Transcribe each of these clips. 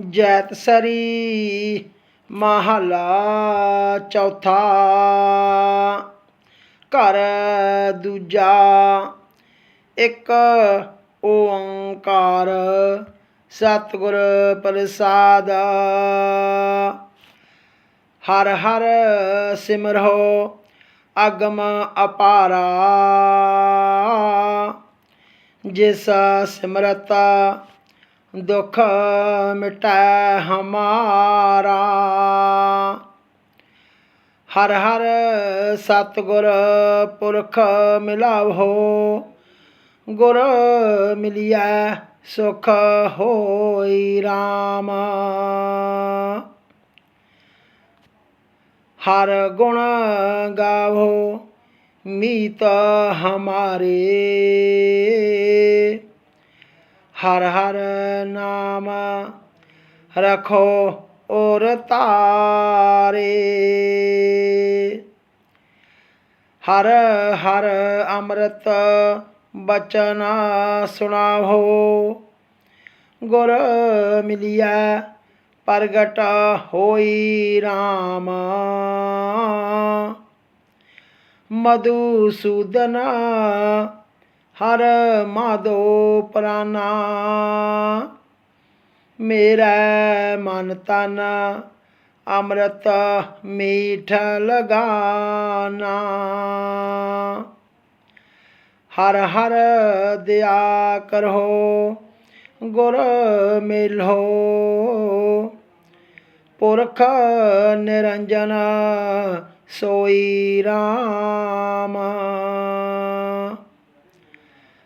ਜੈਤ ਸਰੀ, ਮਹਲਾ ਚੌਥਾ। ਘਰ ਦੂਜਾ, ਇੱਕ ਓੰਕਾਰ ਸਤਿਗੁਰ ਪ੍ਰਸਾਦ। ਹਰ ਹਰ ਸਿਮਰੋ ਅਗਮ ਅਪਾਰਾ। ਜਿਸ ਸਿਮਰਤਾ ਦੁਖ ਮਿਟੈ ਹਮਾਰਾ। ਹਰ ਹਰ ਸਤਿਗੁਰ ਪੁਰਖ ਮਿਲਾਵੋ। ਗੁਰ ਮਿਲਿਆ ਸੁਖ ਹੋਈ RAM ਹਰ ਗੁਣ ਗਾਵੋ, ਮੀਤ ਹਮਾਰੇ। ਹਰ ਹਰ ਨਾਮ ਰਖੋ ਔਰ ਤਾਰੇ। ਹਰ ਹਰ ਅੰਮ੍ਰਿਤ ਬਚਨ ਸੁਣਾਵੋ। ਗੁਰ ਮਿਲਿਆ ਪ੍ਰਗਟ ਹੋਈ RAM ਮਧੂਸੂਦਨ ਹਰ ਮਾਧੋ ਪ੍ਰਾਨਾ। ਮੇਰਾ ਮਨ ਤਨ ਅੰਮ੍ਰਿਤ ਮੀਠ ਲਗਾਨਾ। ਹਰ ਹਰ ਦਿਆ ਕਰੋ, ਗੁਰ ਮਿਲੋ। ਪੁਰਖ ਨਿਰੰਜਨ ਸੋਈ RAM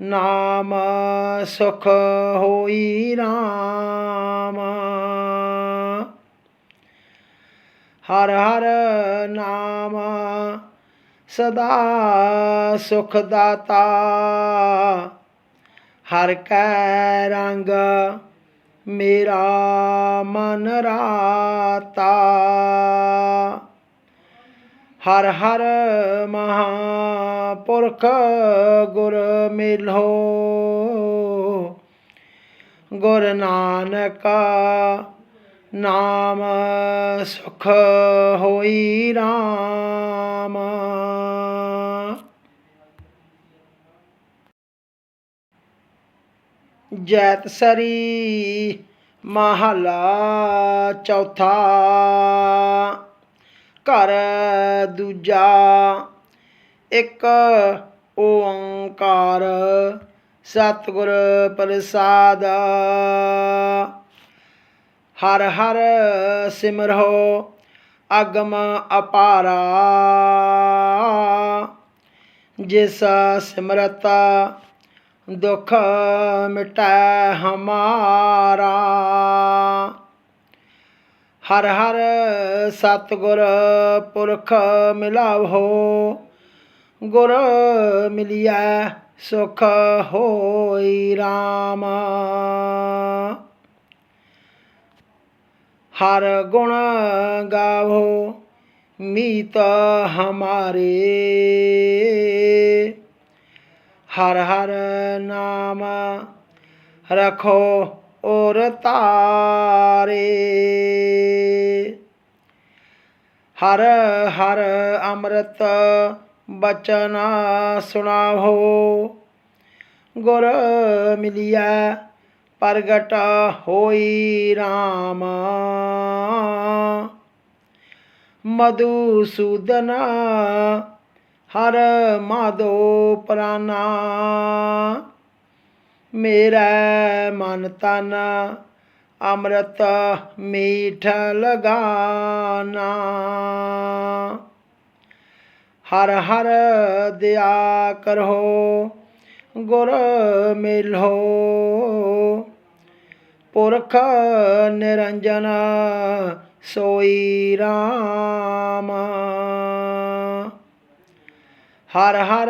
ਨਾਮ ਸੁਖ ਹੋਈ ਰਾਮ। ਹਰ ਹਰ ਨਾਮ ਸਦਾ ਸੁਖ ਦਾਤਾ। ਹਰ ਕੈ ਰੰਗ ਮੇਰਾ ਮਨ ਰਾਤਾ। ਹਰ ਹਰ ਮਹਾਪੁਰਖ ਗੁਰ ਮਿਲੋ। ਗੁਰ ਨਾਨਕ ਨਾਮ ਸੁਖ ਹੋਈ ਰਾਮ। ਜੈਤ ਸਰੀ ਮਹਲਾ ਚੌਥਾ। ਘਰ ਦੂਜਾ, ਇੱਕ ਓੰਕਾਰ ਸਤਿਗੁਰ ਪ੍ਰਸਾਦ। ਹਰ ਹਰ ਸਿਮਰੋ ਅਗਮ ਅਪਾਰਾ। ਜਿਸ ਸਿਮਰਤ ਦੁਖ ਮਿਟੈ ਹਮਾਰਾ। ਹਰ ਹਰ ਸਤਿਗੁਰ ਪੁਰਖ ਮਿਲਾਵੋ, ਗੁਰ ਮਿਲਿਆ ਸੁਖ ਹੋਈ RAM ਹਰ ਗੁਣ ਗਾਵੋ, ਮੀਤ ਹਮਾਰੇ। ਹਰ ਹਰ ਨਾਮ ਰਖੋ ਔਰ ਤਾਰੇ। ਹਰ ਹਰ ਅੰਮ੍ਰਿਤ ਬਚਨ ਸੁਣਾਵੋ। ਗੁਰ ਮਿਲਿਆ ਪ੍ਰਗਟ ਹੋਈ RAM ਮਧੂਸੂਦਨ ਹਰ ਮਾਧੋ ਪ੍ਰਾਨਾ। ਮੇਰਾ ਮਨ ਤਨ ਅੰਮ੍ਰਿਤ ਮੀਠ ਲਗਾਨਾ। ਹਰ ਹਰ ਦਿਆ ਕਰੋ, ਗੁਰ ਮਿਲੋ। ਪੁਰਖ ਨਿਰੰਜਨ ਸੋਈ ਰਾਮ। ਹਰ ਹਰ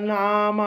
ਨਾਮ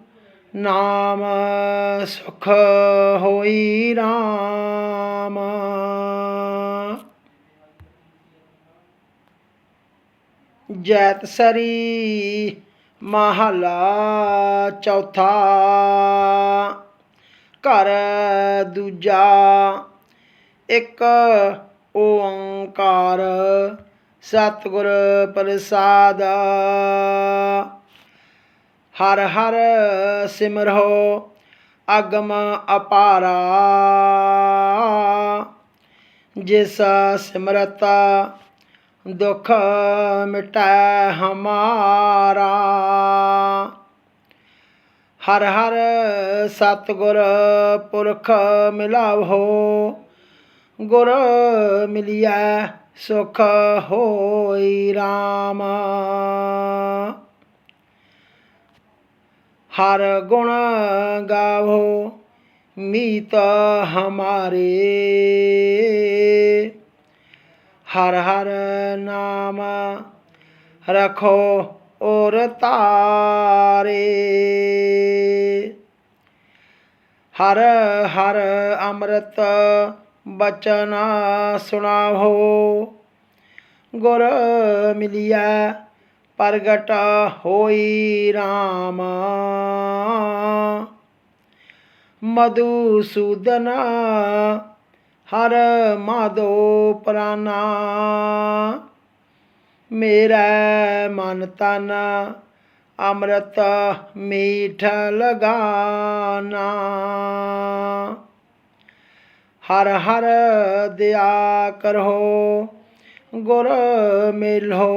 ਨਾਮ ਸੁਖ ਹੋਈ ਰਾਮ। ਜੈਤ ਸਰੀ ਮਹਲਾ ਚੌਥਾ। ਘਰ ਦੂਜਾ। ਇੱਕ ਓੰਕਾਰ ਸਤਿਗੁਰ ਪ੍ਰਸਾਦ। ਹਰ ਹਰ ਸਿਮਰੋ, ਅਗਮ ਅਪਾਰਾ। ਜਿਸ ਸਿਮਰਤ ਦੁਖ ਮਿਟੈ ਹਮਾਰਾ। ਹਰ ਹਰ ਸਤਿਗੁਰ ਪੁਰਖ ਮਿਲਾਵੋ, ਗੁਰ ਮਿਲਿਆ ਸੁਖ ਹੋਈ ਰਾਮ। ਹਰ ਗੁਣ ਗਾਵੋ, ਮੀਤ ਹਮਾਰੇ। ਹਰ ਹਰ ਨਾਮ ਰਖੋ ਔਰ ਤਾਰੇ। ਹਰ ਹਰ ਅੰਮ੍ਰਿਤ ਬਚਨ ਸੁਣਾਵੋ, ਗੁਰ ਮਿਲਿਆ ਪ੍ਰਗਟਾ ਹੋਈ RAM ਮਧੂਸੂਦਨ ਹਰ ਮਾਧੋ ਪ੍ਰਾਨਾ। ਮੇਰਾ ਮਨ ਤਨ ਅੰਮ੍ਰਿਤ ਮੀਠ ਲਗਾਨਾ। ਹਰ ਹਰ ਦਿਆ ਕਰੋ, ਗੁਰ ਮਿਲੋ।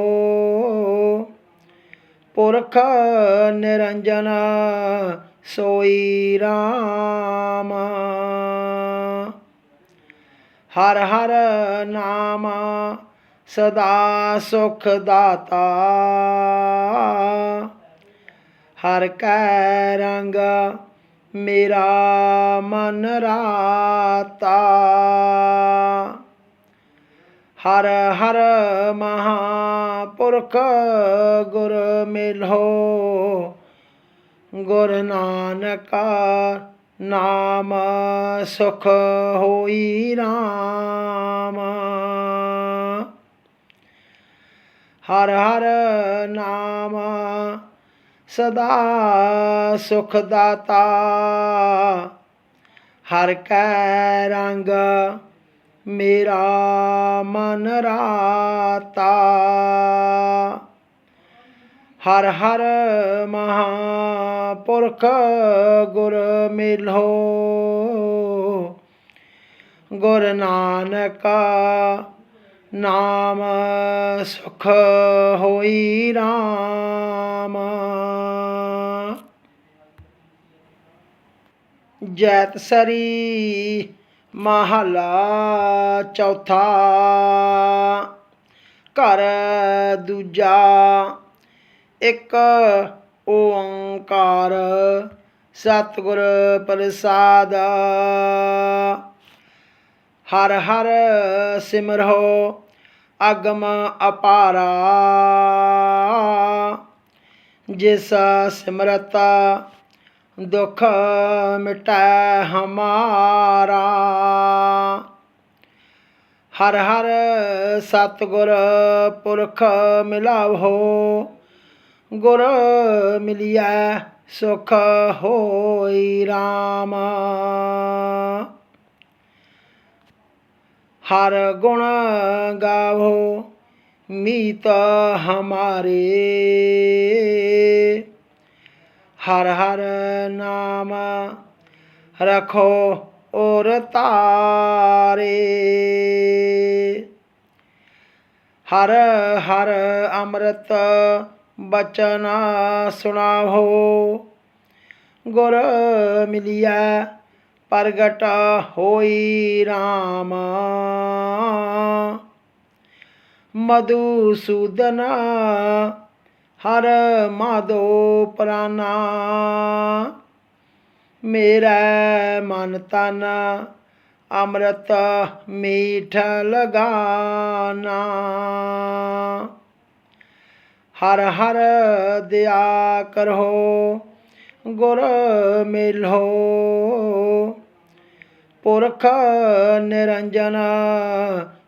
ਪੁਰਖ ਨਿਰੰਜਨ ਸੋਈ RAM ਹਰ ਹਰ ਨਾਮ ਸਦਾ ਸੁਖ ਦਾਤਾ। ਹਰ ਕੈ ਰੰਗ ਮੇਰਾ ਮਨ ਰਾਤਾ। ਹਰ ਹਰ ਪੁਰਖ ਗੁਰ ਮਿਲੋ, ਗੁਰ ਨਾਨਕ ਨਾਮ ਸੁਖ ਹੋਈ ਰਾਮ। ਹਰ ਹਰ ਨਾਮ ਸਦਾ ਸੁਖ ਦਾਤਾ, ਹਰ ਕੈ ਰੰਗ ਮੇਰਾ ਮਨ ਰਾਤਾ। ਹਰ ਹਰ ਮਹਾਪੁਰਖ ਗੁਰ ਮਿਲੋ। ਗੁਰ ਨਾਨਕ ਨਾਮ ਸੁਖ ਹੋਈ ਰਾਮ। ਜੈਤ ਸਰੀ ਮਹਲਾ ਚੌਥਾ। ਘਰ ਦੂਜਾ ਇੱਕ ਓੰਕਾਰ ਸਤਿਗੁਰ ਪ੍ਰਸਾਦ। ਹਰ ਹਰ ਸਿਮਰੋ ਅਗਮ ਅਪਾਰਾ। ਜਿਸ ਸਿਮਰਤ ਦੁਖ ਮਿਟੈ ਹਮਾਰਾ। ਹਰ ਹਰ ਸਤਿਗੁਰ ਪੁਰਖ ਮਿਲਾਵੋ ਗੁਰ ਮਿਲਿਆ ਸੁਖ ਹੋਈ RAM ਹਰ ਗੁਣ ਗਾਵੋ ਮੀਤ ਹਮਾਰੇ। ਹਰ ਹਰ ਨਾਮ ਰਖੋ ਔਰ ਤਾਰੇ। ਹਰ ਹਰ ਅੰਮ੍ਰਿਤ ਬਚਨ ਸੁਣਾਓ ਗੁਰ ਮਿਲਿਆ ਪ੍ਰਗਟ ਹੋਈ RAM ਮਧੂਸੂਦਨ ਹਰ ਮਾਧੋ ਪ੍ਰਾਨਾ। ਮੇਰਾ ਮਨ ਤਨ ਅੰਮ੍ਰਿਤ ਮੀਠ ਲਗਾਨਾ। ਹਰ ਹਰ ਦਿਆ ਕਰੋ, ਗੁਰ ਮਿਲੋ। ਪੁਰਖ ਨਿਰੰਜਨ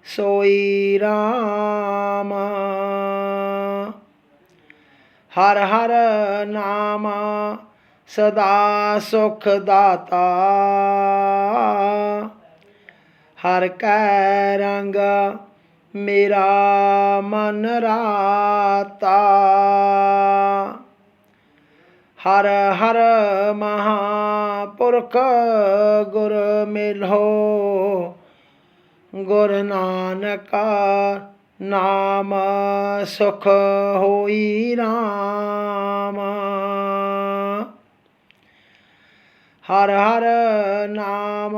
ਸੋਈ ਰਾਮ। ਹਰ ਹਰ ਨਾਮ ਸਦਾ ਸੁਖ ਦਾਤਾ। ਹਰ ਕੈ ਰੰਗ ਮੇਰਾ ਮਨ ਰਾਤਾ। ਹਰ ਹਰ ਮਹਾਪੁਰਖ ਗੁਰ ਮਿਲੋ, ਗੁਰ ਨਾਨਕ ਨਾਮ ਸੁਖ ਹੋਈ ਰਾਮ। ਹਰ ਹਰ ਨਾਮ